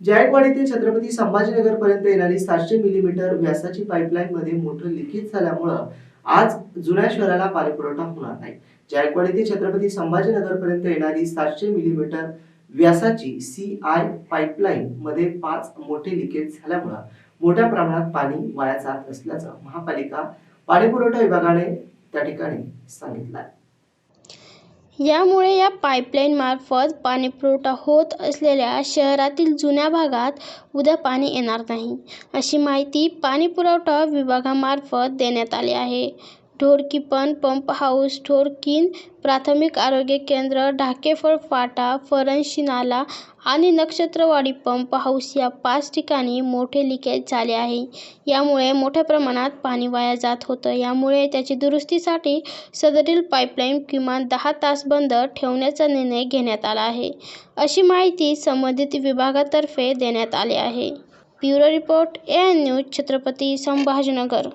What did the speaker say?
जायकवाडी ते छत्रपती संभाजीनगर पर्यंत येणारी सातशे मिलीमीटर व्यासाची पाईपलाईन मध्ये मोठं लिकेज झाल्यामुळं आज जुन्या शहराला पाणी पुरवठा होणार नाही. जायकवाडी ते छत्रपती संभाजीनगर पर्यंत येणारी सातशे मिलीमीटर व्यासाची सी आय पाईपलाईन मध्ये पाच मोठे लिकेज झाल्यामुळं मोठ्या प्रमाणात पाणी वाया जात असल्याचं महापालिका पाणीपुरवठा विभागाने त्या ठिकाणी सांगितलं आहे. यामुळे या पाईपलाईनमार्फत पाणीपुरवठा होत असलेल्या शहरातील जुन्या भागात उद्या पाणी येणार नाही अशी माहिती पाणीपुरवठा विभागामार्फत देण्यात आली आहे. ढोरकीपण पंप हाऊस ढोरकीन प्राथमिक आरोग्य केंद्र ढाकेफळ फाटा फरशी नाला आणि नक्षत्रवाडी पंप हाऊस या पाच ठिकाणी मोठे लिकेज झाले आहे. यामुळे मोठ्या प्रमाणात पाणी वाया जात होतं. यामुळे त्याची दुरुस्तीसाठी सदरील पाईपलाईन किमान दहा तास बंद ठेवण्याचा निर्णय घेण्यात आला आहे. अशी माहिती संबंधित विभागातर्फे देण्यात आली आहे. Bureau report A N news Chhatrapati Sambhajinagar.